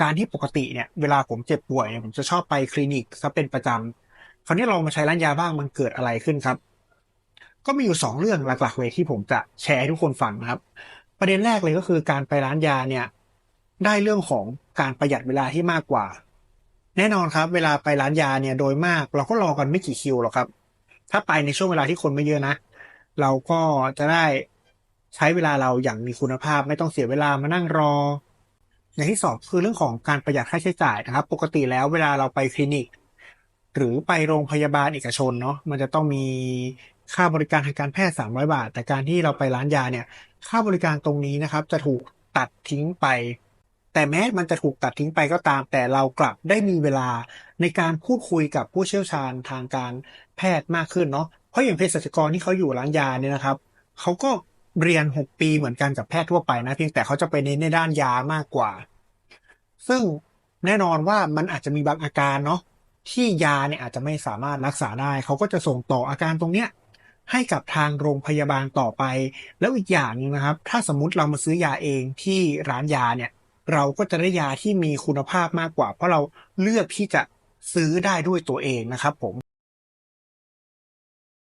การที่ปกติเนี่ยเวลาผมเจ็บป่วยเนี่ยผมจะชอบไปคลินิกซะเป็นประจำคราวนี้เรามาใช้ร้านยาบ้างมันเกิดอะไรขึ้นครับ ก็มีอยู่สองเรื่องหลักๆเลยที่ผมจะแชร์ให้ทุกคนฟังนะครับ ประเด็นแรกเลยก็คือการไปร้านยาเนี่ยได้เรื่องของการประหยัดเวลาที่มากกว่า แน่นอนครับ เวลาไปร้านยาเนี่ยโดยมาก เราก็รอกันไม่กี่คิวหรอกครับ ถ้าไปในช่วงเวลาที่คนไม่เยอะนะ เราก็จะได้ใช้เวลาเราอย่างมีคุณภาพไม่ต้องเสียเวลามานั่งรอ อย่างที่สองคือเรื่องของการประหยัดค่าใช้จ่ายนะครับ ปกติแล้วเวลาเราไปคลินิก หรือไปโรงพยาบาลเอกชนเนาะมันจะต้องมีค่าบริการทางการแพทย์ 300 บาท แต่การที่เราไปร้านยาเนี่ย ค่าบริการตรงนี้นะครับ จะถูกตัดทิ้งไป แต่แม้มันจะถูกตัดทิ้งไปก็ตาม แต่เรากลับได้มีเวลาในการพูดคุยกับผู้เชี่ยวชาญทางการแพทย์มากขึ้นเนาะเพราะอย่างเภสัชกรที่เขาอยู่ร้านยาเนี่ยนะครับเขาก็ เรียน6ปีเหมือนกันกับแพทย์ทั่วไปนะ เพียงแต่เขาจะไปเน้นในด้านยามากกว่า ซึ่งแน่นอนว่ามันอาจจะมีบางอาการเนาะที่ยาเนี่ยอาจจะไม่สามารถรักษาได้ เขาก็จะส่งต่ออาการตรงเนี้ยให้กับทางโรงพยาบาลต่อไป แล้วอีกอย่างนึงนะครับ ถ้าสมมติเรามาซื้อยาเองที่ร้านยาเนี่ย เราก็จะได้ยาที่มีคุณภาพมากกว่า เพราะเราเลือกที่จะซื้อได้ด้วยตัวเองนะครับผม